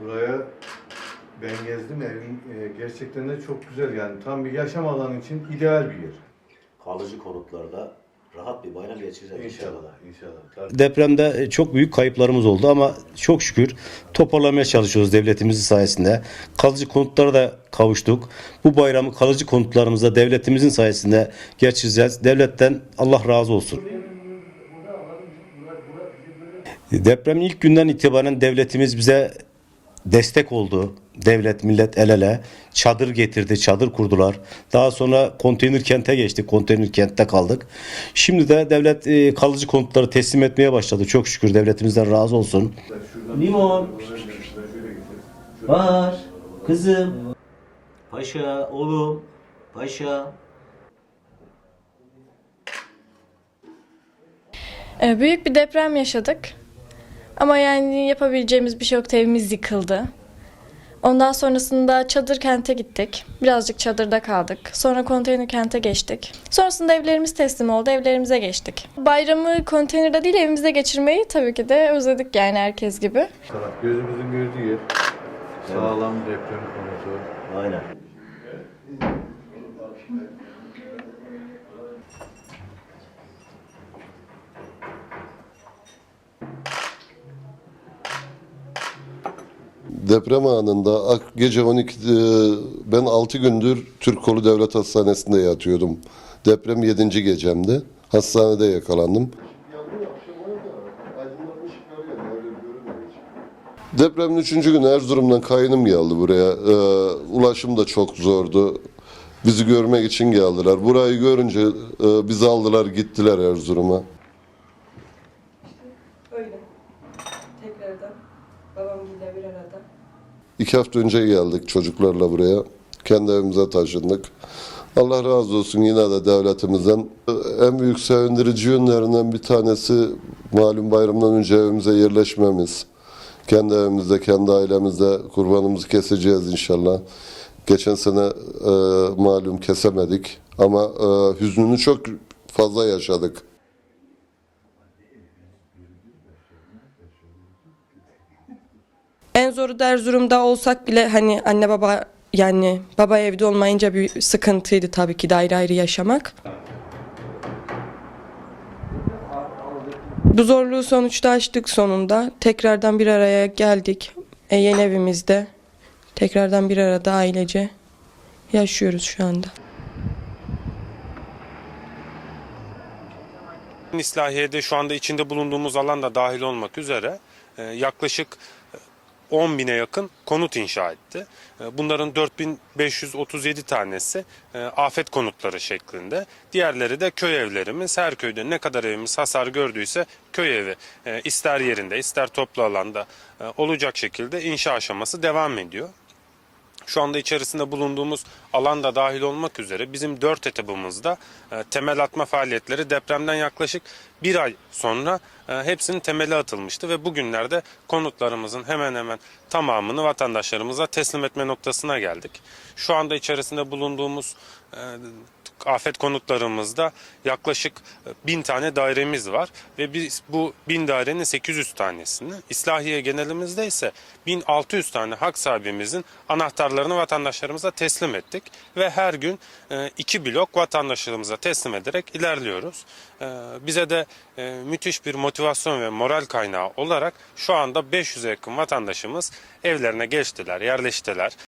Buraya ben gezdim evin e, gerçekten de çok güzel yani. Tam bir yaşam alanı için ideal bir yer. kalıcı konutlarda rahat bir bayram geçireceğiz inşallah. İnşallah. inşallah. Depremde e, çok büyük kayıplarımız oldu ama çok şükür toparlamaya çalışıyoruz devletimizin sayesinde. Kalıcı konutlara da kavuştuk. Bu bayramı kalıcı konutlarımızda devletimizin sayesinde geçireceğiz. Devletten Allah razı olsun. Depremin ilk günden itibaren devletimiz bize destek oldu. Devlet, millet el ele çadır getirdi, çadır kurdular. Daha sonra konteyner kente geçtik, konteyner kentte kaldık. Şimdi de devlet e, kalıcı konutları teslim etmeye başladı. Çok şükür devletimizden razı olsun. Limon. Var. Kızım. Paşa, oğlum. Paşa. Ee, Büyük bir deprem yaşadık. Ama yani yapabileceğimiz bir şey yoktu. Evimiz yıkıldı. Ondan sonrasında çadır kente gittik. Birazcık çadırda kaldık. Sonra konteyner kente geçtik. Sonrasında evlerimiz teslim oldu. Evlerimize geçtik. Bayramı konteynerde değil evimize geçirmeyi tabii ki de özledik yani herkes gibi. Taraf gözümüzün gördüğü yer. Sağlam deprem konusu. Aynen. Deprem anında gece 12 e, ben 6 gündür Türk Kolu Devlet Hastanesi'nde yatıyordum. Deprem 7. gecemdi. Hastanede yakalandım. Depremin 3. günü Erzurum'dan kayınım geldi buraya. Ee, ulaşım da çok zordu. Bizi görmek için geldiler. Burayı görünce e, bizi aldılar gittiler Erzurum'a. Öyle. Tekrardan babamla bir arada. İki hafta önce geldik çocuklarla buraya. Kendi evimize taşındık. Allah razı olsun yine de devletimizden. En büyük sevindirici yönlerinden bir tanesi malum bayramdan önce evimize yerleşmemiz. Kendi evimizde, kendi ailemizde kurbanımızı keseceğiz inşallah. Geçen sene e, malum kesemedik ama e, hüznünü çok fazla yaşadık. En zoru da Erzurum'da olsak bile hani anne baba yani baba evde olmayınca bir sıkıntıydı tabii ki de ayrı ayrı yaşamak. Bu zorluğu sonuçta aştık sonunda. Tekrardan bir araya geldik. E, yeni evimizde. Tekrardan bir arada ailece yaşıyoruz şu anda. İslahiye'de şu anda içinde bulunduğumuz alan da dahil olmak üzere e, yaklaşık 10 bine yakın konut inşa etti. E, Bunların 4537 tanesi e, afet konutları şeklinde. Diğerleri de köy evlerimiz. Her köyde ne kadar evimiz hasar gördüyse köy evi e, ister yerinde ister toplu alanda olacak şekilde inşa aşaması devam ediyor. Şu anda içerisinde bulunduğumuz alanda dahil olmak üzere bizim dört etabımızda e, temel atma faaliyetleri depremden yaklaşık bir ay sonra e, hepsinin temeli atılmıştı ve bugünlerde konutlarımızın hemen hemen tamamını vatandaşlarımıza teslim etme noktasına geldik. Şu anda içerisinde bulunduğumuz e, afet konutlarımızda yaklaşık bin tane dairemiz var ve biz bu bin dairenin 800 tanesini İslahiye genelimizde ise 1600 tane hak sahibimizin anahtarlarını vatandaşlarımıza teslim ettik ve her gün e, iki blok vatandaşlarımıza teslim ederek ilerliyoruz. E, Bize de e, müthiş bir motivasyon ve moral kaynağı olarak şu anda 500'e yakın vatandaşımız evlerine geçtiler, yerleştiler.